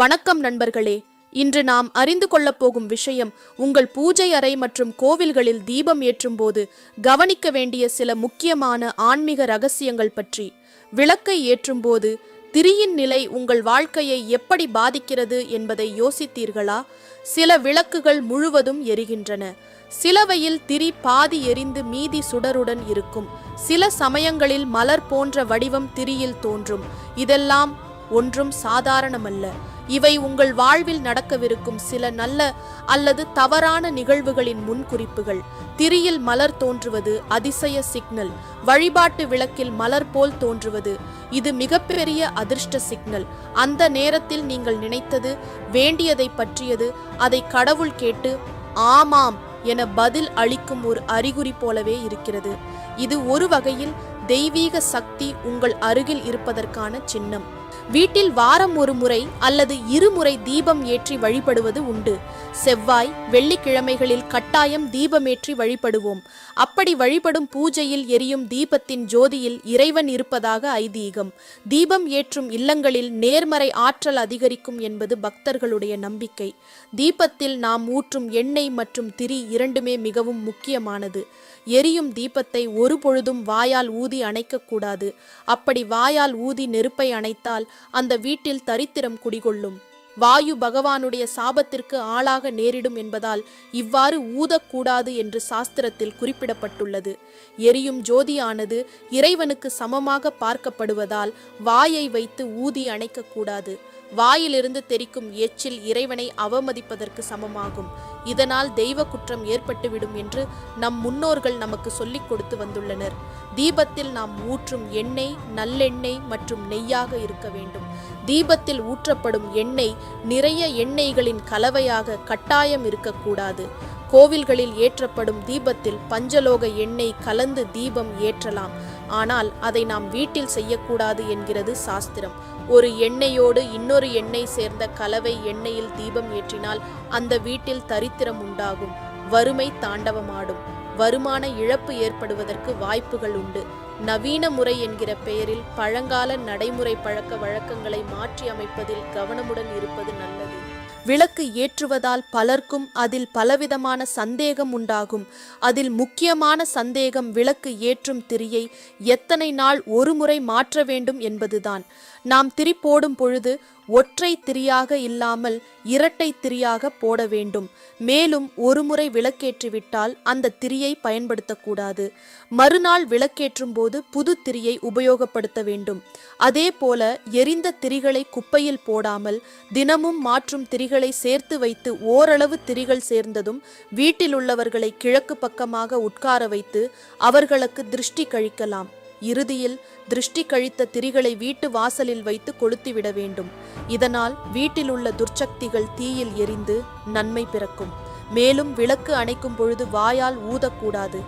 வணக்கம் நண்பர்களே. இன்று நாம் அறிந்து கொள்ளப் போகும் விஷயம் உங்கள் பூஜை அறை மற்றும் கோவில்களில் தீபம் ஏற்றும் போது கவனிக்க வேண்டிய சில முக்கியமான ஆன்மீக ரகசியங்கள் பற்றி. விளக்கை ஏற்றும் போது திரியின் நிலை உங்கள் வாழ்க்கையை எப்படி பாதிக்கிறது என்பதை யோசித்தீர்களா? சில விளக்குகள் முழுவதும் எரிகின்றன. சிலவையில் திரி பாதி எரிந்து மீதி சுடருடன் இருக்கும். சில சமயங்களில் மலர் போன்ற வடிவம் திரியில் தோன்றும். இதெல்லாம் ஒன்றும் சாதாரணமல்ல. இவை உங்கள் வாழ்வில் நடக்கவிருக்கும் சில நல்ல அல்லது தவறான நிகழ்வுகளின் முன்குறிப்புகள். திரியில் மலர் தோன்றுவது அதிசய சிக்னல். வழிபாட்டு விளக்கில் மலர் போல் தோன்றுவது. இது மிகப்பெரிய அதிர்ஷ்ட சிக்னல். அந்த நேரத்தில் நீங்கள் நினைத்தது வேண்டியதை பற்றியது அதை கடவுள் கேட்டு ஆமாம் என பதில் அளிக்கும் ஒரு அறிகுறி போலவே இருக்கிறது. இது ஒரு வகையில் தெய்வீக சக்தி உங்கள் அருகில் இருப்பதற்கான சின்னம். வீட்டில் வாரம் ஒரு முறை அல்லது இருமுறை தீபம் ஏற்றி வழிபடுவது உண்டு. செவ்வாய் வெள்ளிக்கிழமைகளில் கட்டாயம் தீபமேற்றி வழிபடுவோம். அப்படி வழிபடும் பூஜையில் எரியும் தீபத்தின் ஜோதியில் இறைவன் இருப்பதாக ஐதீகம். தீபம் ஏற்றும் இல்லங்களில் நேர்மறை ஆற்றல் அதிகரிக்கும் என்பது பக்தர்களுடைய நம்பிக்கை. தீபத்தில் நாம் ஊற்றும் எண்ணெய் மற்றும் திரி இரண்டுமே மிகவும் முக்கியமானது. எரியும் தீபத்தை ஒரு பொழுதும் வாயால் ஊதி அணைக்கக்கூடாது. அப்படி வாயால் ஊதி நெருப்பை அணைத்தால் அந்த வீட்டில் தரித்திரம் குடிகொள்ளும். வாயு பகவானுடைய சாபத்திற்கு ஆளாக நேரிடும் என்பதால் இவ்வாறு ஊதக்கூடாது என்று சாஸ்திரத்தில் குறிப்பிடப்பட்டுள்ளது. எரியும் ஜோதியானது இறைவனுக்கு சமமாக பார்க்கப்படுவதால் வாயை வைத்து ஊதி அணைக்கக்கூடாது. வாயிலிருந்து தெரிக்கும் எச்சில் இறைவனை அவமதிப்பதற்கு சமமாகும். இதனால் தெய்வ குற்றம் ஏற்பட்டுவிடும் என்று நம் முன்னோர்கள் நமக்கு சொல்லிக் கொடுத்து வந்துள்ளனர். தீபத்தில் நாம் ஊற்றும் எண்ணெய் நல்லெண்ணெய் மற்றும் நெய்யாக இருக்க வேண்டும். தீபத்தில் ஊற்றப்படும் எண்ணெய் நிறைய எண்ணெய்களின் கலவையாக கட்டாயம் இருக்கக்கூடாது. கோவில்களில் ஏற்றப்படும் தீபத்தில் பஞ்சலோக எண்ணெய் கலந்து தீபம் ஏற்றலாம். ஆனால் அதை நாம் வீட்டில் செய்யக்கூடாது என்கிறது சாஸ்திரம். ஒரு எண்ணெயோடு இன்னொரு எண்ணெய் சேர்ந்த கலவை எண்ணெயில் தீபம் ஏற்றினால் அந்த வீட்டில் தரித்திரம் உண்டாகும். வறுமை தாண்டவமாடும். வருமான இழப்பு ஏற்படுவதற்கு வாய்ப்புகள் உண்டு. நவீன முறை என்கிற பெயரில் பழங்கால நடைமுறை பழக்க வழக்கங்களை மாற்றி அமைப்பதில் கவனமுடன் இருப்பது நல்லது. விளக்கு ஏற்றுவதால் பலர்க்கும் அதில் பலவிதமான சந்தேகம் உண்டாகும். அதில் முக்கியமான சந்தேகம் விளக்கு ஏற்றும் திரியை எத்தனை நாள் ஒரு முறை மாற்ற வேண்டும் என்பதுதான். நாம் திரி போடும் பொழுது ஒற்றை திரியாக இல்லாமல் இரட்டை திரியாக போட வேண்டும். மேலும் ஒருமுறை விளக்கேற்றிவிட்டால் அந்த திரியை பயன்படுத்தக்கூடாது. மறுநாள் விளக்கேற்றும் போது புது திரியை உபயோகப்படுத்த வேண்டும். அதே போல எரிந்த திரிகளை குப்பையில் போடாமல் தினமும் மாற்றும் திரிகளை சேர்த்து வைத்து ஓரளவு திரிகள் சேர்ந்ததும் வீட்டில் உள்ளவர்களை கிழக்கு பக்கமாக உட்கார வைத்து அவர்களுக்கு திருஷ்டி கழிக்கலாம். இறுதியில் திருஷ்டி கழித்த திரிகளை வீட்டு வாசலில் வைத்து கொளுத்திவிட வேண்டும். இதனால் வீட்டில் உள்ள துர்ச்சக்திகள் தீயில் எரிந்து நன்மை பிறக்கும். மேலும் விளக்கு அணைக்கும் பொழுது வாயால் ஊதக்கூடாது.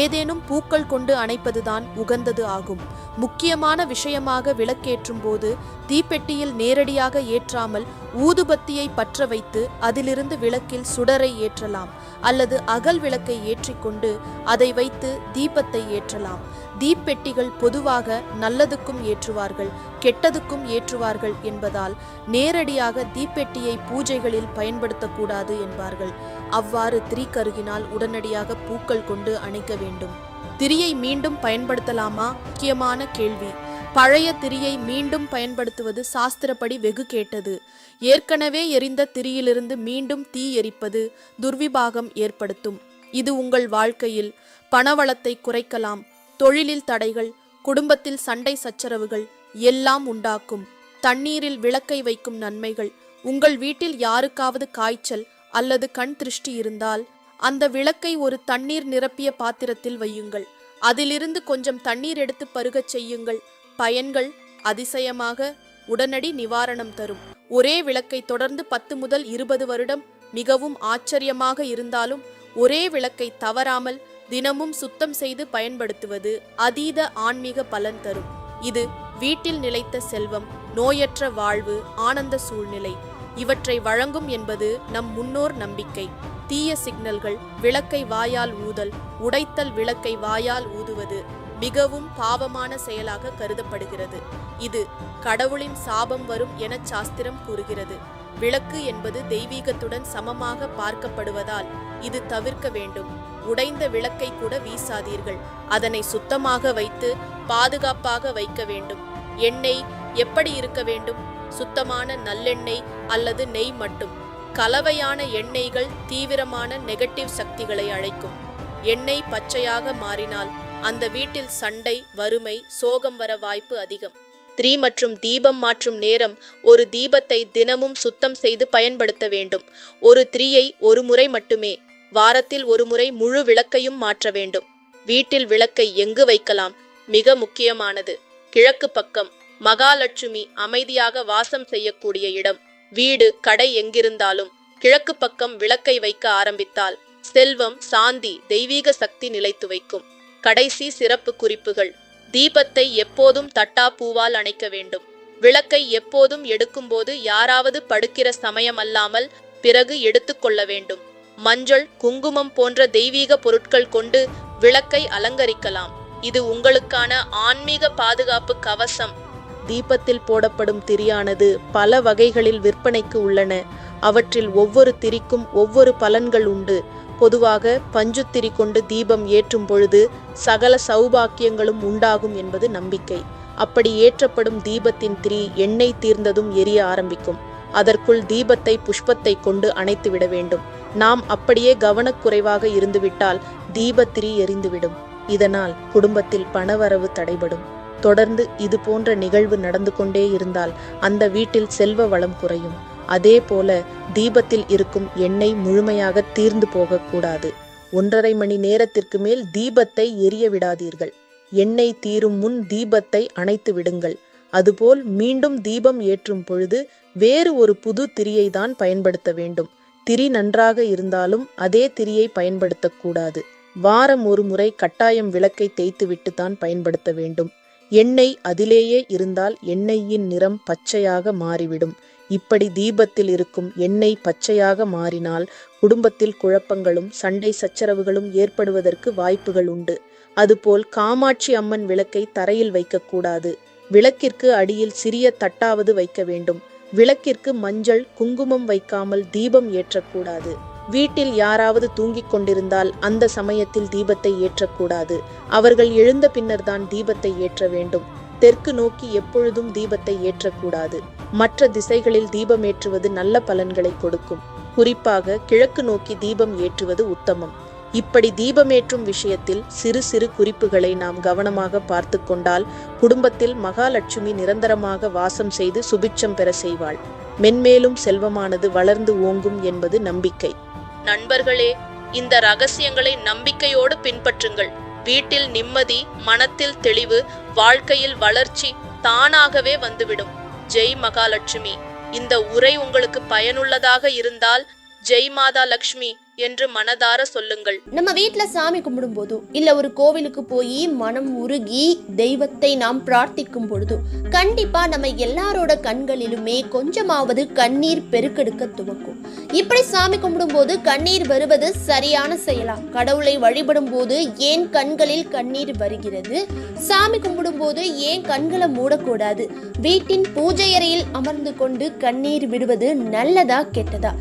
ஏதேனும் பூக்கள் கொண்டு அணைப்பதுதான் உகந்தது ஆகும். முக்கியமான விஷயமாக விளக்கேற்றும் போது தீப்பெட்டியில் நேரடியாக ஏற்றாமல் ஊதுபத்தியை பற்ற வைத்து அதிலிருந்து விளக்கில் சுடரை ஏற்றலாம் அல்லது அகல் விளக்கை ஏற்றிக்கொண்டு அதை வைத்து தீபத்தை ஏற்றலாம். தீப்பெட்டிகள் பொதுவாக நல்லதுக்கும் ஏற்றுவார்கள் கெட்டதுக்கும் ஏற்றுவார்கள் என்பதால் நேரடியாக தீப்பெட்டியை பூஜைகளில் பயன்படுத்தக்கூடாது என்பார்கள். அவ்வாறு திரி கருகினால் உடனடியாக பூக்கள் கொண்டு அணைக்க வேண்டும். திரியை மீண்டும் பயன்படுத்தலாமா? முக்கியமான கேள்வி. பழைய திரியை மீண்டும் பயன்படுத்துவது சாஸ்திரப்படி வெகு கேட்டது. ஏற்கனவே எரிந்த திரியிலிருந்து மீண்டும் தீ எரிப்பது துர்விபாகம் ஏற்படுத்தும். இது உங்கள் வாழ்க்கையில் பணவளத்தை குறைக்கலாம். தொழிலில் தடைகள் குடும்பத்தில் சண்டை சச்சரவுகள் எல்லாம் உண்டாக்கும். தண்ணீரில் விளக்கை வைக்கும் நன்மைகள் உங்கள் வீட்டில் யாருக்காவது காய்ச்சல் அல்லது கண் திருஷ்டி இருந்தால் அந்த விளக்கை ஒரு தண்ணீர் நிரப்பிய பாத்திரத்தில் வையுங்கள். அதிலிருந்து கொஞ்சம் தண்ணீர் எடுத்து பருகச் செய்யுங்கள். பயன்கள் அதிசயமாக உடனடி நிவாரணம் தரும். ஒரே விளக்கை தொடர்ந்து பத்து முதல் இருபது வருடம் மிகவும் ஆச்சரியமாக இருந்தாலும் ஒரே விளக்கை தவறாமல் தினமும் சுத்தம் செய்து பயன்படுத்துவது அதீத ஆன்மீக பலன் தரும். இது வீட்டில் நிலைத்த செல்வம் நோயற்ற வாழ்வு ஆனந்த சூழ்நிலை. இவற்றை வழங்கும் என்பது நம் முன்னோர் நம்பிக்கை. தீய சிக்னல்கள் விளக்கை வாயால் ஊதல் உடைத்தல் விளக்கை வாயால் ஊதுவது மிகவும் பாவமான செயலாக கருதப்படுகிறது. இது கடவுளின் சாபம் வரும் என சாஸ்திரம் கூறுகிறது. விளக்கு என்பது தெய்வீகத்துடன் சமமாக பார்க்கப்படுவதால் இது தவிர்க்க வேண்டும். உடைந்த விளக்கை கூட வீசாதீர்கள். அதனை சுத்தமாக வைத்து பாதுகாப்பாக வைக்க வேண்டும். எண்ணெய் எப்படி இருக்க வேண்டும்? சுத்தமான நல்லெண்ணெய் அல்லது நெய் மட்டும். கலவையான எண்ணெய்கள் தீவிரமான நெகட்டிவ் சக்திகளை அழைக்கும். எண்ணெய் பச்சையாக மாறினால் அந்த வீட்டில் சண்டை வறுமை சோகம் வர வாய்ப்பு அதிகம். த்ரீ மற்றும் தீபம் மாற்றும் நேரம் ஒரு தீபத்தை தினமும் சுத்தம் செய்து பயன்படுத்த வேண்டும். ஒரு த்ரீயை ஒரு முறை மட்டுமே வாரத்தில் ஒரு முறை முழு விளக்கையும் மாற்ற வேண்டும். வீட்டில் விளக்கை எங்கு வைக்கலாம்? மிக முக்கியமானது கிழக்கு பக்கம் மகாலட்சுமி அமைதியாக வாசம் செய்யக்கூடிய இடம். வீடு கடை எங்கிருந்தாலும் கிழக்கு பக்கம் விளக்கை வைக்க ஆரம்பித்தால் செல்வம் சாந்தி தெய்வீக சக்தி நிலைத்து வைக்கும். கடைசி சிறப்பு குறிப்புகள் தீபத்தை எப்போதும் தட்டா பூவால் அணைக்க வேண்டும். விளக்கை எப்போதும் எடுக்கும்போது யாராவது படுக்கிற சமயம் அல்லாமல் பிறகு எடுத்துக்கொள்ள வேண்டும். மஞ்சள் குங்குமம் போன்ற தெய்வீக பொருட்கள் கொண்டு விளக்கை அலங்கரிக்கலாம். இது உங்களுக்கான ஆன்மீக பாதுகாப்பு கவசம். தீபத்தில் போடப்படும் திரியானது பல வகைகளில் விற்பனைக்கு உள்ளன. அவற்றில் ஒவ்வொரு திரிக்கும் ஒவ்வொரு பலன்கள் உண்டு. பொதுவாக பஞ்சுத்திரி கொண்டு தீபம் ஏற்றும் பொழுது சகல சௌபாக்கியங்களும் உண்டாகும் என்பது நம்பிக்கை. அப்படி ஏற்றப்படும் தீபத்தின் திரி எண்ணெய் தீர்ந்ததும் எரிய ஆரம்பிக்கும். அதற்குள் தீபத்தை புஷ்பத்தை கொண்டு அணைத்துவிட வேண்டும். நாம் அப்படியே கவனக்குறைவாக இருந்துவிட்டால் தீபத்திரி எரிந்துவிடும். இதனால் குடும்பத்தில் பணவரவு தடைபடும். தொடர்ந்து இது போன்ற நிகழ்வு நடந்து கொண்டே இருந்தால் அந்த வீட்டில் செல்வ வளம் குறையும். அதே போல தீபத்தில் இருக்கும் எண்ணெய் முழுமையாக தீர்ந்து போகக்கூடாது. ஒன்றரை மணி நேரத்திற்கு மேல் தீபத்தை எரிய விடாதீர்கள். எண்ணெய் தீரும் முன் தீபத்தை அணைத்து விடுங்கள். அதுபோல் மீண்டும் தீபம் ஏற்றும் பொழுது வேறு ஒரு புது திரியை தான் பயன்படுத்த வேண்டும். திரி நன்றாக இருந்தாலும் அதே திரியை பயன்படுத்தக்கூடாது. வாரம் ஒரு முறை கட்டாயம் விளக்கை தேய்த்துவிட்டு தான் பயன்படுத்த வேண்டும். எண்ணெய் அதிலேயே இருந்தால் எண்ணெயின் நிறம் பச்சையாக மாறிவிடும். இப்படி தீபத்தில் இருக்கும் எண்ணெய் பச்சையாக மாறினால் குடும்பத்தில் குழப்பங்களும் சண்டை சச்சரவுகளும் ஏற்படுவதற்கு வாய்ப்புகள் உண்டு. அதுபோல் காமாட்சி அம்மன் விளக்கை தரையில் வைக்கக்கூடாது. விளக்கிற்கு அடியில் சிறிய தட்டாவது வைக்க வேண்டும். விளக்கிற்கு மஞ்சள் குங்குமம் வைக்காமல் தீபம் ஏற்றக்கூடாது. வீட்டில் யாராவது தூங்கிக் கொண்டிருந்தால் அந்த சமயத்தில் தீபத்தை ஏற்றக்கூடாது. அவர்கள் எழுந்த பின்னர்தான் தீபத்தை ஏற்ற வேண்டும். தெற்கு நோக்கி எப்பொழுதும் தீபத்தை ஏற்றக்கூடாது. மற்ற திசைகளில் தீபம் ஏற்றுவது நல்ல பலன்களை கொடுக்கும். குறிப்பாக கிழக்கு நோக்கி தீபம் ஏற்றுவது உத்தமம். இப்படி தீபமேற்றும் விஷயத்தில் சிறு சிறு குறிப்புகளை நாம் கவனமாக பார்த்து கொண்டால் குடும்பத்தில் மகாலட்சுமி நிரந்தரமாக வாசம் செய்து சுபிட்சம் பெற செய்வாள். மென்மேலும் செல்வமானது வளர்ந்து ஓங்கும் என்பது நம்பிக்கை. நண்பர்களே இந்த ரகசியங்களை நம்பிக்கையோடு பின்பற்றுங்கள். வீட்டில் நிம்மதி மனத்தில் தெளிவு வாழ்க்கையில் வளர்ச்சி தானாகவே வந்துவிடும். ஜெய் மகாலட்சுமி. இந்த உரை உங்களுக்கு பயனுள்ளதாக இருந்தால் ஜெய் மாதா லக்ஷ்மி. என்று மனதார சொல்லுங்கள். நம்ம வீட்டுல சாமி கும்பிடும் போதோ இல்லை ஒரு கோவிலுக்கு போய் மனம் உருகி தெய்வத்தை நாம் பிரார்த்திக்கும் பொழுதோ கண்டிப்பா நம்ம எல்லாரோட கண்களிலுமே கொஞ்சமாவது கண்ணீர் பெருக்கெடுக்க துவக்கும். இப்படி சாமி கும்பிடும் போது கண்ணீர் வருவது சரியான செயலா? கடவுளை வழிபடும் போது ஏன் கண்களில் கண்ணீர் வருகிறது? சாமி கும்பிடும் போது ஏன் கண்களை மூடக்கூடாது? வீட்டின் பூஜை அறையில் அமர்ந்து கொண்டு கண்ணீர் விடுவது நல்லதா கெட்டதா?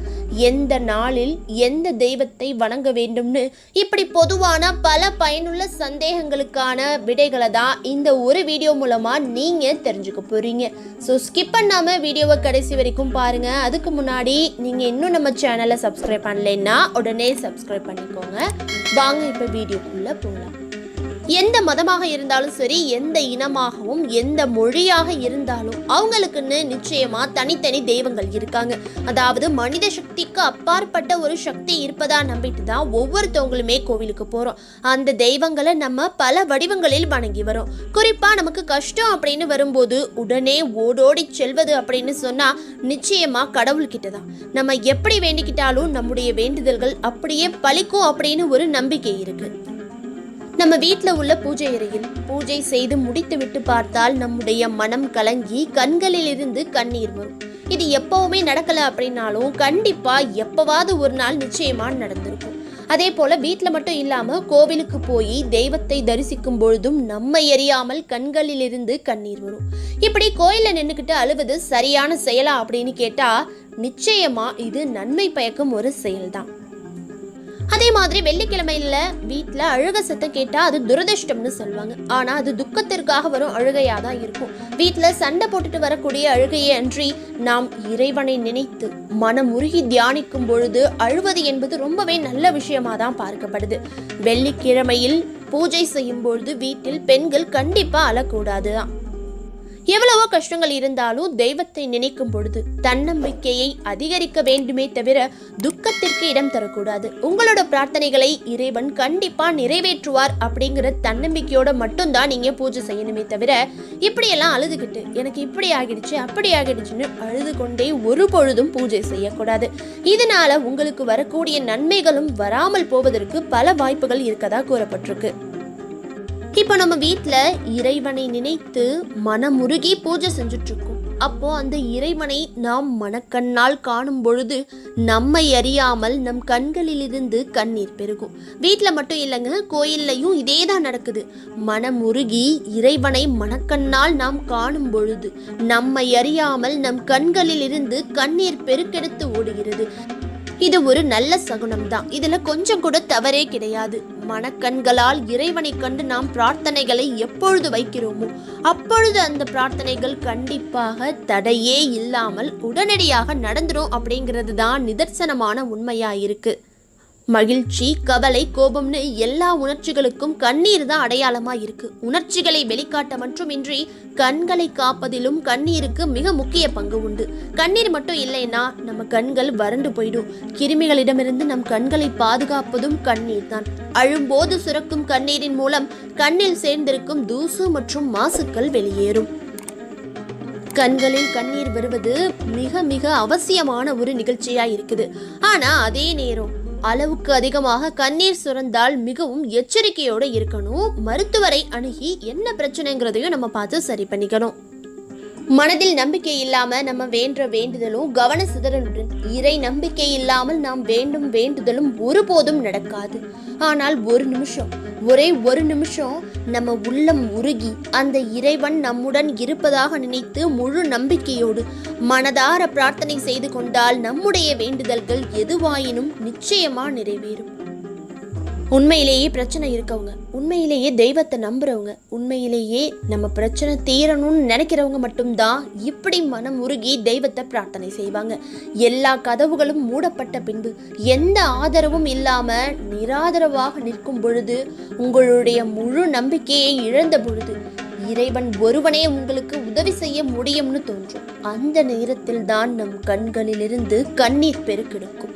எந்த நாளில் எந்த தெய்வத்தை வணங்க வேண்டும்னு இப்படி பொதுவான பல பயனுள்ள சந்தேகங்களுக்கான விடைகளை தான் இந்த ஒரு வீடியோ மூலமா நீங்க தெரிஞ்சுக்க போறீங்க. ஸோ ஸ்கிப் பண்ணாம வீடியோவை கடைசி வரைக்கும் பாருங்க. அதுக்கு முன்னாடி நீங்க இன்னும் நம்ம சேனலை சப்ஸ்கிரைப் பண்ணலைன்னா உடனே சப்ஸ்கிரைப் பண்ணிக்கோங்க. வாங்க இப்போ வீடியோக்குள்ள போகலாம் எந்த மதமாக இருந்தாலும் சரி எந்த இனமாகவும் எந்த மொழியாக இருந்தாலும் அவங்களுக்குன்னு நிச்சயமா தனித்தனி தெய்வங்கள் இருக்காங்க. அதாவது மனித சக்திக்கு அப்பாற்பட்ட ஒரு சக்தி இருப்பதா நம்பிட்டு தான் ஒவ்வொருத்தவங்களுமே கோவிலுக்கு போறோம். அந்த தெய்வங்களை நம்ம பல வடிவங்களில் வணங்கி வரோம். குறிப்பா நமக்கு கஷ்டம் அப்படின்னு வரும்போது உடனே ஓடோடி செல்வது அப்படின்னு சொன்னா நிச்சயமா கடவுள்கிட்ட தான். நம்ம எப்படி வேண்டிக்கிட்டாலும் நம்முடைய வேண்டுதல்கள் அப்படியே பலிக்கும் அப்படின்னு ஒரு நம்பிக்கை இருக்கு. நம்ம வீட்டில் உள்ள பூஜை அறையில் பூஜை செய்து முடித்துவிட்டு பார்த்தால் நம்முடைய மனம் கலங்கி கண்களில் இருந்து கண்ணீர் வரும். இது எப்பவுமே நடக்கல அப்படின்னாலும் கண்டிப்பா எப்பவாவது ஒரு நாள் நிச்சயமா நடந்திருக்கும். அதே போல வீட்டில் மட்டும் இல்லாம கோவிலுக்கு போய் தெய்வத்தை தரிசிக்கும் பொழுதும் நம்மை அறியாமல் கண்களிலிருந்து கண்ணீர் வரும். இப்படி கோயிலில் நின்றுக்கிட்டு அழுவது சரியான செயலா அப்படின்னு கேட்டா நிச்சயமா இது நன்மை பயக்கும் ஒரு செயல்தான். அதே மாதிரி வெள்ளிக்கிழமையில வீட்டில் அழுக சத்தம் கேட்டால் அது துரதிர்ஷ்டம்னு சொல்லுவாங்க. ஆனால் அது துக்கத்திற்காக வரும் அழுகையாக தான் இருக்கும். வீட்டில் சண்டை போட்டுட்டு வரக்கூடிய அழுகையை அன்றி நாம் இறைவனை நினைத்து மனம் உருகி தியானிக்கும் பொழுது அழுவது என்பது ரொம்பவே நல்ல விஷயமாக தான் பார்க்கப்படுது. வெள்ளிக்கிழமையில் பூஜை செய்யும் பொழுது வீட்டில் பெண்கள் கண்டிப்பாக அழக்கூடாது எவ்வளவோ கஷ்டங்கள் இருந்தாலும் தெய்வத்தை நினைக்கும் பொழுது தன்னம்பிக்கையை அதிகரிக்க வேண்டுமே தவிர துக்கத்திற்கு இடம் தரக்கூடாது. உங்களோட பிரார்த்தனைகளை இறைவன் கண்டிப்பா நிறைவேற்றுவார் அப்படிங்கிற தன்னம்பிக்கையோட மட்டும்தான் நீங்க பூஜை செய்யணுமே தவிர இப்படியெல்லாம் அழுதுகிட்டு எனக்கு இப்படி ஆகிடுச்சு அப்படி ஆகிடுச்சுன்னு அழுது கொண்டே ஒரு பொழுதும் பூஜை செய்யக்கூடாது. இதனால உங்களுக்கு வரக்கூடிய நன்மைகளும் வராமல் போவதற்கு பல வாய்ப்புகள் இருக்கதா கூறப்பட்டிருக்கு. இப்போ நம்ம வீட்டில் இறைவனை நினைத்து மனமுருகி பூஜை செஞ்சுட்டு இருக்கோம் அப்போ அந்த இறைவனை நாம் மனக்கண்ணால் காணும் பொழுது நம்மை அறியாமல் நம் கண்களிலிருந்து கண்ணீர் பெருகும். வீட்டில் மட்டும் இல்லைங்க கோயில்லையும் இதே தான் நடக்குது. மனமுருகி இறைவனை மனக்கண்ணால் நாம் காணும் பொழுது நம்மை அறியாமல் நம் கண்களிலிருந்து கண்ணீர் பெருக்கெடுத்து ஓடுகிறது. இது ஒரு நல்ல சகுனம் தான் இதுல கொஞ்சம் கூட தவறே கிடையாது. மனக்கண்களால் இறைவனை கண்டு நாம் பிரார்த்தனைகளை எப்பொழுது வைக்கிறோமோ அப்பொழுது அந்த பிரார்த்தனைகள் கண்டிப்பாக தடையே இல்லாமல் உடனடியாக நடந்துடும் அப்படிங்கிறது தான் நிதர்சனமான உண்மையாக இருக்குது மகிழ்ச்சி கவலை கோபம்னு எல்லா உணர்ச்சிகளுக்கும் கண்ணீர் தான் அடையாளமா இருக்கு. உணர்ச்சிகளை வெளிக்காட்ட மட்டுமின்றி கண்களை காப்பதிலும் கண்ணீருக்கு மிக முக்கிய பங்கு உண்டு. கண்ணீர் மட்டும் இல்லைன்னா நம்ம கண்கள் வறண்டு போயிடும். கிருமிகளிடமிருந்து நம் கண்களை பாதுகாப்பதும் கண்ணீர் தான். அழும்போது சுரக்கும் கண்ணீரின் மூலம் கண்ணில் சேர்ந்திருக்கும் தூசு மற்றும் மாசுக்கள் வெளியேறும். கண்களில் கண்ணீர் வருவது மிக மிக அவசியமான ஒரு நிகழ்ச்சியா இருக்குது. ஆனா அதே நேரம் அளவுக்கு அதிகமாக கண்ணீர் சுரந்தால் மிகவும் எச்சரிக்கையோடு இருக்கணும். மருத்துவரை அணுகி என்ன பிரச்சனைங்கிறதையும் நம்ம பார்த்து சரி பண்ணிக்கணும். மனதில் நம்பிக்கை இல்லாம நம்ம வேண்ட வேண்டுதலும் கவன சிதறனுடன் இறை நம்பிக்கை இல்லாமல் நாம் வேண்டும் வேண்டுதலும் ஒருபோதும் நடக்காது. ஆனால் ஒரு நிமிஷம் ஒரே ஒரு நிமிஷம் நம்ம உள்ளம் உருகி அந்த இறைவன் நம்முடன் இருப்பதாக நினைத்து முழு நம்பிக்கையோடு மனதார பிரார்த்தனை செய்து கொண்டால் நம்முடைய வேண்டுதல்கள் எதுவாயினும் நிச்சயமா நிறைவேறும். உண்மையிலேயே பிரச்சனை இருக்கவங்க. உண்மையிலேயே தெய்வத்தை நம்புறவங்க. உண்மையிலேயே நம்ம பிரச்சனை தீரணும்னு நினைக்கிறவங்க மட்டும்தான் இப்படி மனம் உருகி தெய்வத்தை பிரார்த்தனை செய்வாங்க. எல்லா கதவுகளும் மூடப்பட்ட பின்பு எந்த ஆதரவும் இல்லாம நிராதரவாக நிற்கும் பொழுது உங்களுடைய முழு நம்பிக்கையை இழந்த பொழுது இறைவன் ஒருவனே உங்களுக்கு உதவி செய்ய முடியும்னு தோன்றும். அந்த நேரத்தில் தான் நம் கண்களிலிருந்து கண்ணீர் பெருக்கெடுக்கும்.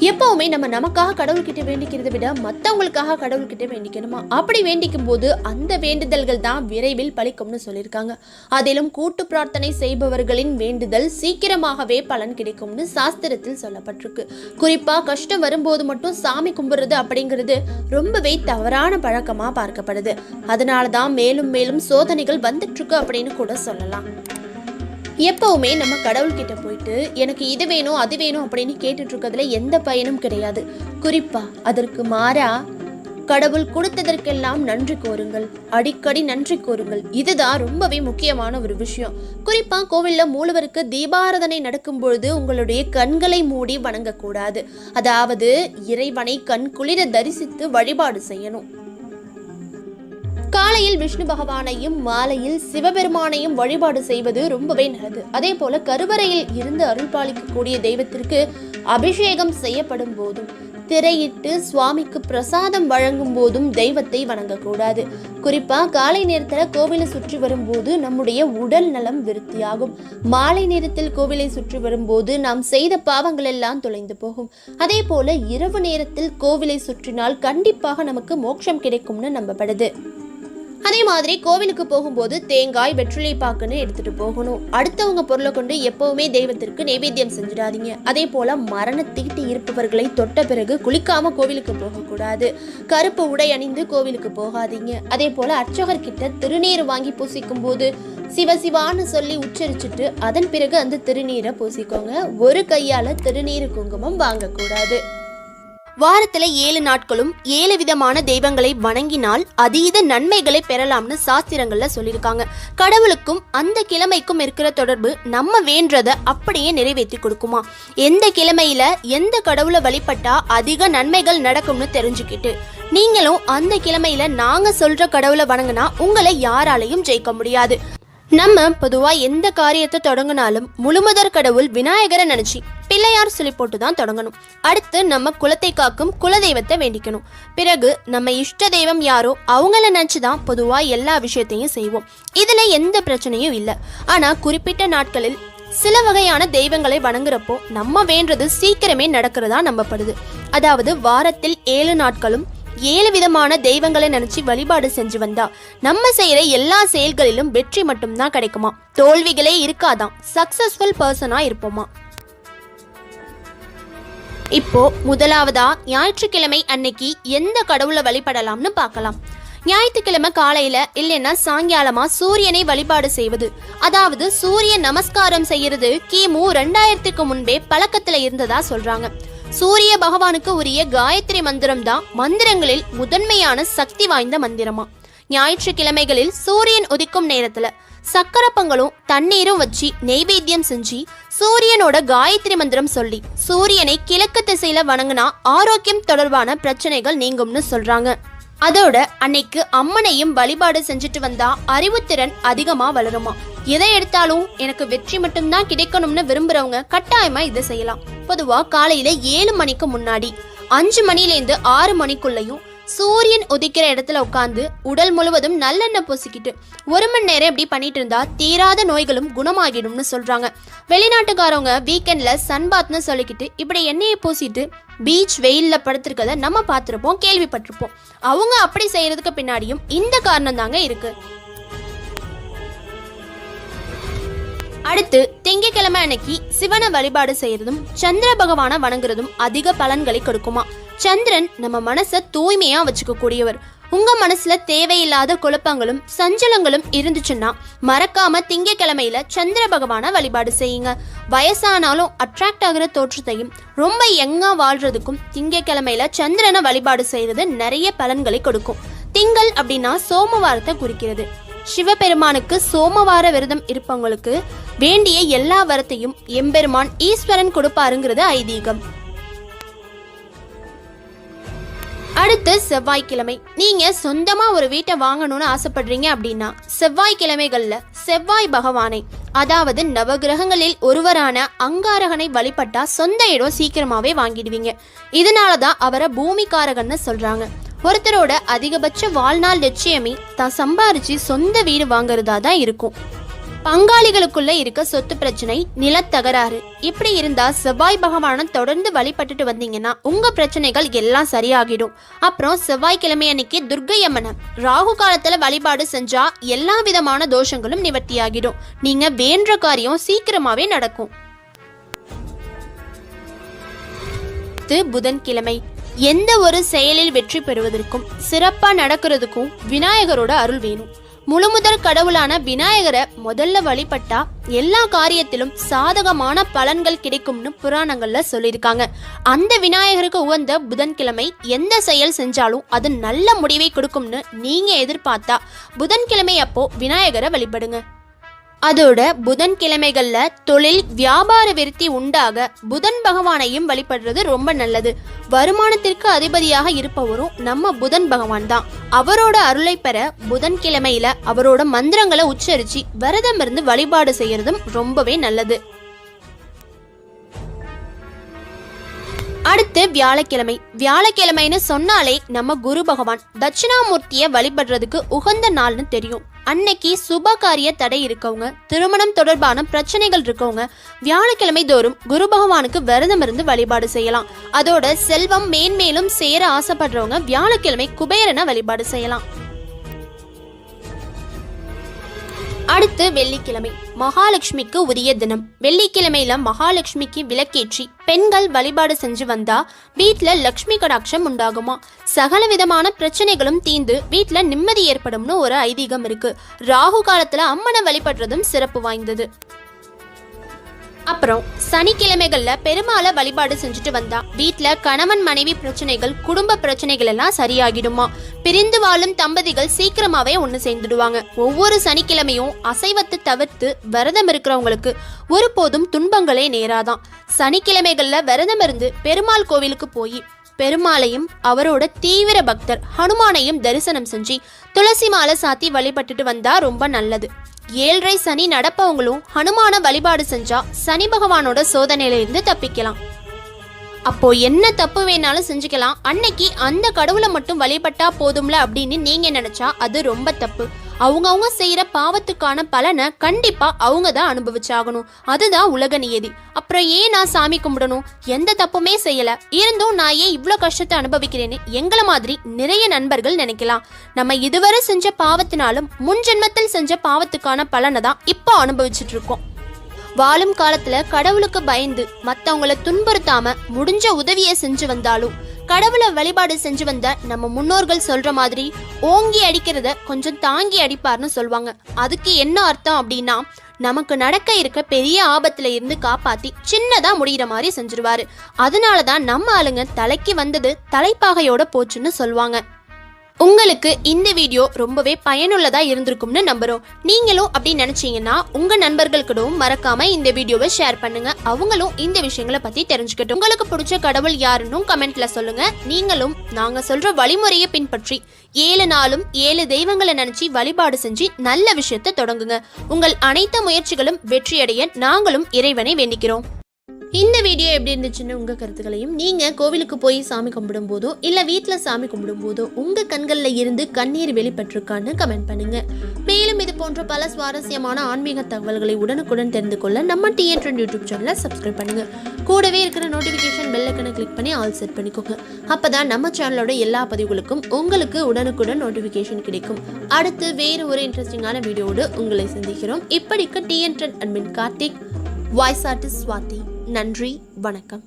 எப்பவுமே நம்ம நமக்காக கடவுள்கிட்ட வேண்டிக்கிறத விட மற்றவங்களுக்காக கடவுள்கிட்ட வேண்டிக்கணுமா? அப்படி வேண்டிக்கும் போது அந்த வேண்டுதல்கள் தான் விரைவில் பழிக்கும்னு சொல்லியிருக்காங்க. அதிலும் கூட்டு பிரார்த்தனை செய்பவர்களின் வேண்டுதல் சீக்கிரமாகவே பலன் கிடைக்கும்னு சாஸ்திரத்தில் சொல்லப்பட்டிருக்கு. குறிப்பா கஷ்டம் வரும்போது மட்டும் சாமி கும்பிடுறது அப்படிங்கிறது ரொம்பவே தவறான பழக்கமா பார்க்கப்படுது. அதனால தான் மேலும் மேலும் சோதனைகள் வந்துட்டு இருக்கு அப்படின்னு கூட சொல்லலாம். எப்பவுமே நம்ம கடவுள்கிட்ட போயிட்டு எனக்கு இது வேணும் அது வேணும் அப்படின்னு கேட்டுட்ருக்கிறதுல எந்த பயனும் கிடையாது. குறிப்பாக அதற்கு மாறா கடவுள் கொடுத்ததற்கெல்லாம் நன்றி கோருங்கள். அடிக்கடி நன்றி கோருங்கள். இதுதான் ரொம்பவே முக்கியமான ஒரு விஷயம். குறிப்பா கோவில்ல மூலவருக்கு தீபாராதனை நடக்கும் பொழுது உங்களுடைய கண்களை மூடி வணங்கக்கூடாது. அதாவது இறைவனை கண் குளிர தரிசித்து வழிபாடு செய்யணும். காலையில் விஷ்ணு பகவானையும் மாலையில் சிவபெருமானையும் வழிபாடு செய்வது ரொம்பவே நல்லது. அதே போல கருவறையில் இருந்து அருள் பாலிக்கக்கூடிய தெய்வத்திற்கு அபிஷேகம் செய்யப்படும் போதும் திரையிட்டு சுவாமிக்கு பிரசாதம் வழங்கும் போதும் தெய்வத்தை வணங்கக்கூடாது. குறிப்பா காலை நேரத்துல கோவிலை சுற்றி வரும்போது நம்முடைய உடல் நலம் விருத்தியாகும். மாலை நேரத்தில் கோவிலை சுற்றி வரும்போது நாம் செய்த பாவங்கள் எல்லாம் தொலைந்து போகும். அதே போல இரவு நேரத்தில் கோவிலை சுற்றினால் கண்டிப்பாக நமக்கு மோட்சம் கிடைக்கும்னு நம்பப்படுது. அதே மாதிரி கோவிலுக்கு போகும்போது தேங்காய் வெற்றிலை பாக்குன்னு எடுத்துட்டு போகணும். அடுத்தவங்க பொருளை கொண்டு எப்பவுமே தெய்வத்திற்கு நைவேத்தியம் செஞ்சிடாதீங்க. அதே போல மரண தீட்டு இருப்பவர்களை தொட்ட பிறகு குளிக்காம கோவிலுக்கு போகக்கூடாது. கருப்பு உடை அணிந்து கோவிலுக்கு போகாதீங்க. அதே போல அர்ச்சகர்கிட்ட திருநீர் வாங்கி பூசிக்கும் போது சிவசிவான்னு சொல்லி உச்சரிச்சுட்டு அதன் பிறகு அந்த திருநீரை பூசிக்கோங்க. ஒரு கையால திருநீர் குங்குமம் வாங்கக்கூடாது. வாரத்துல ஏழு நாட்களும் ஏழு விதமான தெய்வங்களை வணங்கினால் அதீத நன்மைகளை பெறலாம்னு சாஸ்திரங்கள்ல சொல்லியிருக்காங்க. கடவுளுக்கும் அந்த கிழமைக்கும் இருக்கிற தொடர்பு நம்ம வேண்டதை அப்படியே நிறைவேற்றி கொடுக்குமா? எந்த கிழமையில எந்த கடவுளை வழிபட்டா அதிக நன்மைகள் நடக்கும்னு தெரிஞ்சுக்கிட்டு. நீங்களும் அந்த கிழமையில நாங்க சொல்ற கடவுளை வணங்கினா உங்களை யாராலையும் ஜெயிக்க முடியாது. நம்ம பொதுவா எந்த காரியத்தை தொடங்கினாலும் முழுமுதற் கடவுள் விநாயகரை நினைச்சி பிள்ளையார் சொல்லி போட்டு தான் தொடங்கணும். அடுத்து நம்ம குலத்தை காக்கும் குலதெய்வத்தை வேண்டிக்கணும். பிறகு நம்ம இஷ்ட தெய்வம் யாரோ அவங்கள நினச்சி தான் பொதுவா எல்லா விஷயத்தையும் செய்வோம். இதுல எந்த பிரச்சனையும் இல்லை. ஆனா குறிப்பிட்ட நாட்களில் சில வகையான தெய்வங்களை வணங்குறப்போ நம்ம வேண்டது சீக்கிரமே நடக்கிறதா நம்பப்படுது. அதாவது வாரத்தில் ஏழு நாட்களும் ஏழு விதமான தெய்வங்களை நினைச்சு வழிபாடு செஞ்சு வந்தா நம்ம செய்யற எல்லா செயல்களிலும் வெற்றி மட்டும்தான் கிடைக்குமா? தோல்விகளே இருக்காதான் சக்சஸ்ஃபுல் பர்சனா இருப்போமா? இப்போ முதலாவதா ஞாயிற்றுக்கிழமை அன்னைக்கு எந்த கடவுளை வழிபடலாம்னு பார்க்கலாம். ஞாயிற்றுக்கிழமை காலையில இல்லைன்னா சாயங்காலமா சூரியனை வழிபாடு செய்வது. அதாவது சூரிய நமஸ்காரம் செய்யறது கிமு ரெண்டாயிரத்துக்கு முன்பே பழக்கத்துல இருந்ததா சொல்றாங்க. சூரிய பகவானுக்கு உரிய காயத்ரி மந்திரம் தான் மந்திரங்களில் முதன்மையான சக்தி வாய்ந்த மந்திரமா. ஞாயிற்றுக்கிழமைகளில் சூரியன் உதிக்கும் நேரத்துல சக்கரப்பங்களும் தண்ணீரும் வச்சு நெய்வேத்தியம் செஞ்சு சூரியனோட காயத்ரி மந்திரம் சொல்லி சூரியனை கிழக்கு திசையில வணங்கினா ஆரோக்கியம் தொடர்பான பிரச்சனைகள் நீங்கும்னு சொல்றாங்க. அதோட அன்னைக்கு அம்மனையும் வழிபாடு செஞ்சுட்டு வந்தா அறிவுத்திறன் அதிகமா வளருமா. எதை எடுத்தாலும் எனக்கு வெற்றி மட்டும்தான் கிடைக்கணும்னு விரும்புறவங்க கட்டாயமா இதை செய்யலாம். பொதுவா காலையில ஏழு மணிக்கு முன்னாடி. அஞ்சு மணிலேருந்து ஆறு மணிக்குள்ளயும் சூரியன் உதிக்கிற இடத்துல உட்காந்து உடல் முழுவதும் நல்லெண்ணெய் பூசிக்கிட்டு ஒரு மணி நேரம் இப்படி பண்ணிட்டு இருந்தா தீராத நோய்களும் குணமாகிடும்னு சொல்றாங்க. வெளிநாட்டுக்காரவங்க வீக்கெண்ட்ல சன்பாத்னு சொல்லிக்கிட்டு இப்படி எண்ணெயை பூசிட்டு பீச் வெயில்ல படுத்திருக்கதை நம்ம பார்த்துருப்போம் கேள்விப்பட்டிருப்போம். அவங்க அப்படி செய்யறதுக்கு பின்னாடியும் இந்த காரணம் தாங்க இருக்குது அடுத்து திங்கட்கிழமை அன்னைக்கு சிவனை வழிபாடு செய்யறதும் சந்திர பகவானை வணங்குறதும் அதிக பலன்களை கொடுக்குமா? சந்திரன் நம்ம மனசை தூய்மையா வச்சுக்க கூடியவர் உங்க மனசுல தேவையில்லாத குழப்பங்களும் சஞ்சலங்களும் இருந்துச்சுன்னா மறக்காம திங்கக்கிழமையில சந்திர பகவான வழிபாடு செய்யுங்க. வயசானாலும் அட்ராக்ட் ஆகிற தோற்றத்தையும் ரொம்ப யங்கா வாழ்றதுக்கும் திங்கக்கிழமையில சந்திரனை வழிபாடு செய்யறது நிறைய பலன்களை கொடுக்கும். திங்கள் அப்படின்னா சோமவாரத்தை குறிக்கிறது. சிவபெருமானுக்கு சோமவார விரதம் இருப்பவங்களுக்கு வேண்டிய எல்லா வரத்தையும் எம்பெருமான் ஈஸ்வரன் கொடுப்பாருங்கிறது ஐதீகம். அடுத்து செவ்வாய்க்கிழமை. நீங்க சொந்தமா ஒரு வீட்டை வாங்கணும்னு ஆசைப்படுறீங்க அப்படின்னா செவ்வாய்க்கிழமைகள்ல செவ்வாய் பகவானை அதாவது நவகிரகங்களில் ஒருவரான அங்காரகனை வழிபட்டா சொந்த இடம் சீக்கிரமாவே வாங்கிடுவீங்க. இதனால தான் அவரை பூமிகாரகன்னு சொல்றாங்க. ஒருத்தரோட அதிகபட்ச வாழ்நாள் லட்சியமே தான் சம்பாரிச்சு சொந்த வீடு வாங்குறதா தான் இருக்கும். பங்காளிகளுக்குள்ள இருக்க சொத்து பிரச்சனை நிலத்தகராறு. இப்படி இருந்தா செவ்வாய் பகவானை தொடர்ந்து வழிபட்டுட்டு வந்தீங்கன்னா உங்க பிரச்சனைகள் எல்லாம் சரியாகிடும். அப்புறம் செவ்வாய்க்கிழமை அன்னைக்கு துர்க்கை அம்மனை ராகு காலத்துல வழிபாடு செஞ்சா எல்லா விதமான தோஷங்களும் நிவர்த்தியாகிடும். நீங்க வேண்ட காரியம் சீக்கிரமாவே நடக்கும். புதன்கிழமை. எந்த ஒரு செயலில் வெற்றி பெறுவதற்கும் சிறப்பா நடக்கிறதுக்கும் விநாயகரோட அருள் வேணும். முழுமுதற் கடவுளான விநாயகரை முதல்ல வழிபட்டா எல்லா காரியத்திலும் சாதகமான பலன்கள் கிடைக்கும்னு புராணங்கள்ல சொல்லியிருக்காங்க. அந்த விநாயகருக்கு உகந்த புதன்கிழமை எந்த செயல் செஞ்சாலும் அது நல்ல முடிவை கொடுக்கும்னு நீங்க எதிர்பார்த்தா புதன்கிழமை அப்போ விநாயகரை வழிபடுங்க. அதோட புதன்கிழமைகள்ல தொழில் வியாபார விருத்தி உண்டாக புதன் பகவானையும் வழிபடுறது ரொம்ப நல்லது. வருமானத்திற்கு அதிபதியாக இருப்பவரும் நம்ம புதன் பகவான் தான். அவரோட அருளை பெற புதன்கிழமையில அவரோட மந்திரங்களை உச்சரிச்சு விரதம் இருந்து வழிபாடு செய்யறதும் ரொம்பவே நல்லது. அடுத்து வியாழக்கிழமை. வியாழக்கிழமைன்னு சொன்னாலே நம்ம குரு பகவான் தட்சிணாமூர்த்தியை வழிபடுறதுக்கு உகந்த நாள்னு தெரியும். அன்னைக்கு சுப காரிய தடை இருக்கவங்க திருமணம் தொடர்பான பிரச்சனைகள் இருக்கவங்க வியாழக்கிழமை தோறும் குரு பகவானுக்கு விரதம் இருந்து வழிபாடு செய்யலாம். அதோட செல்வம் மேன்மேலும் சேர ஆசைப்படுறவங்க வியாழக்கிழமை குபேரனை வழிபாடு செய்யலாம். அடுத்து வெள்ளிக்கிழமை. மகாலட்சுமிக்கு உரிய தினம். வெள்ளிக்கிழமையில மகாலட்சுமிக்கு விளக்கேற்றி பெண்கள் வழிபாடு செஞ்சு வந்தா வீட்டுல லக்ஷ்மி கடாட்சம் உண்டாகுமா? சகல விதமான பிரச்சனைகளும் தீந்து வீட்டுல நிம்மதி ஏற்படும்னு ஒரு ஐதீகம் இருக்கு. ராகு காலத்துல அம்மனை வழிபடுறதும் சிறப்பு வாய்ந்தது. அப்புறம் சனிக்கிழமைகள்ல பெருமாளை வழிபாடு செஞ்சுட்டு வந்தா. வீட்டுல கணவன் மனைவி பிரச்சனைகள் குடும்ப பிரச்சனைகள் எல்லாம் சரியாகிடுமா? பிரிந்து வாழும் தம்பதிகள் சீக்கிரமாவே ஒண்ணு சேர்ந்துடுவாங்க. ஒவ்வொரு சனிக்கிழமையும் அசைவத்தை தவிர்த்து விரதம் இருக்கிறவங்களுக்கு ஒருபோதும் துன்பங்களே நேராதான். சனிக்கிழமைகள்ல விரதம் இருந்து பெருமாள் கோவிலுக்கு போய் பெருமாளையும் அவரோட தீவிர பக்தர் ஹனுமானையும் தரிசனம் செஞ்சு துளசி மாலை சாத்தி வழிபட்டுட்டு வந்தா ரொம்ப நல்லது. ஏழரை சனி நடப்பவங்களும் ஹனுமான வழிபாடு செஞ்சா சனி பகவானோட சோதனையிலிருந்து தப்பிக்கலாம். அப்போ என்ன தப்பு வேணாலும் செஞ்சுக்கலாம். அன்னைக்கு அந்த கடவுளை மட்டும் வழிபட்டா போதும்ல அப்படின்னு நீங்க நினைச்சா அது ரொம்ப தப்பு. அவங்கவுங்க செய்யற பாவத்துக்கான பலனை கண்டிப்பா அவங்க தான் அனுபவிச்சாகணும். அதுதான் உலக நியதி. அப்புறம் ஏன் நான் சாமி கும்பிடணும்? எந்த தப்புமே செய்யல. இருந்தும் நான் ஏன் இவ்வளோ கஷ்டத்தை அனுபவிக்கிறேன்னு எங்களை மாதிரி நிறைய நண்பர்கள் நினைக்கலாம். நம்ம இதுவரை செஞ்ச பாவத்தினாலும் முன் ஜென்மத்தில் செஞ்ச பாவத்துக்கான பலனை தான் இப்போ அனுபவிச்சுட்டு இருக்கோம் வாழும் காலத்துல கடவுளுக்கு பயந்து மத்தவங்களை துன்புறுத்தாம முடிஞ்ச உதவியை செஞ்சு வந்தாலும் கடவுளை வழிபாடு செஞ்சு வந்த நம்ம முன்னோர்கள் சொல்ற மாதிரி ஓங்கி அடிக்கிறத கொஞ்சம் தாங்கி அடிப்பார்னு சொல்லுவாங்க அதுக்கு என்ன அர்த்தம் அப்படின்னா நமக்கு நடக்க இருக்க பெரிய ஆபத்துல இருந்து காப்பாத்தி சின்னதா முடியிற மாதிரி செஞ்சிருவாரு. அதனால தான் நம்ம ஆளுங்க தலைக்கு வந்தது தலைப்பாகையோட போச்சுன்னு சொல்லுவாங்க உங்களுக்கு இந்த வீடியோ ரொம்பவே பயனுள்ளதா இருந்திருக்கும்னு நம்புறோம். நீங்களும் அப்படி நினைச்சீங்கன்னா உங்க நண்பர்களுக்கிடவும் மறக்காம இந்த வீடியோவை ஷேர் பண்ணுங்க. அவங்களும் இந்த விஷயங்களை பத்தி தெரிஞ்சுக்கட்டும். உங்களுக்கு பிடிச்ச கடவுள் யாருன்னு கமெண்ட்ல சொல்லுங்க. நீங்களும் நாங்க சொல்ற வழிமுறையை பின்பற்றி ஏழு நாளும் ஏழு தெய்வங்களை நினைச்சு வழிபாடு செஞ்சு நல்ல விஷயத்தை தொடங்குங்க. உங்கள் அனைத்து முயற்சிகளும் வெற்றியடைய நாங்களும் இறைவனை வேண்டிக்கிறோம். இந்த வீடியோ எப்படி இருந்துச்சுன்னு உங்கள் கருத்துக்களையும் நீங்கள் கோவிலுக்கு போய் சாமி கும்பிடும் போதோ இல்லை வீட்டில் சாமி கும்பிடும் போதோ உங்கள் கண்களில் இருந்து கண்ணீர் வெளிப்பட்டிருக்கான்னு கமெண்ட் பண்ணுங்கள் மேலும் இது போன்ற பல சுவாரஸ்யமான ஆன்மீக தகவல்களை உடனுக்குடன் தெரிந்து கொள்ள நம்ம டிஎன் யூடியூப் சேனலை சப்ஸ்கிரைப் பண்ணுங்கள் கூடவே இருக்கிற நோட்டிஃபிகேஷன் பெல்லைக்கனை கிளிக் பண்ணி ஆல் செட் பண்ணிக்கோங்க. அப்போ தான் நம்ம சேனலோட எல்லா பதிவுகளுக்கும் உங்களுக்கு உடனுக்குடன் நோட்டிஃபிகேஷன் கிடைக்கும். அடுத்து வேறு ஒரு இன்ட்ரெஸ்டிங்கான வீடியோடு உங்களை சந்திக்கிறோம். இப்படிக்கு TN admin Karthik voice artist Swathi. நன்றி வணக்கம்.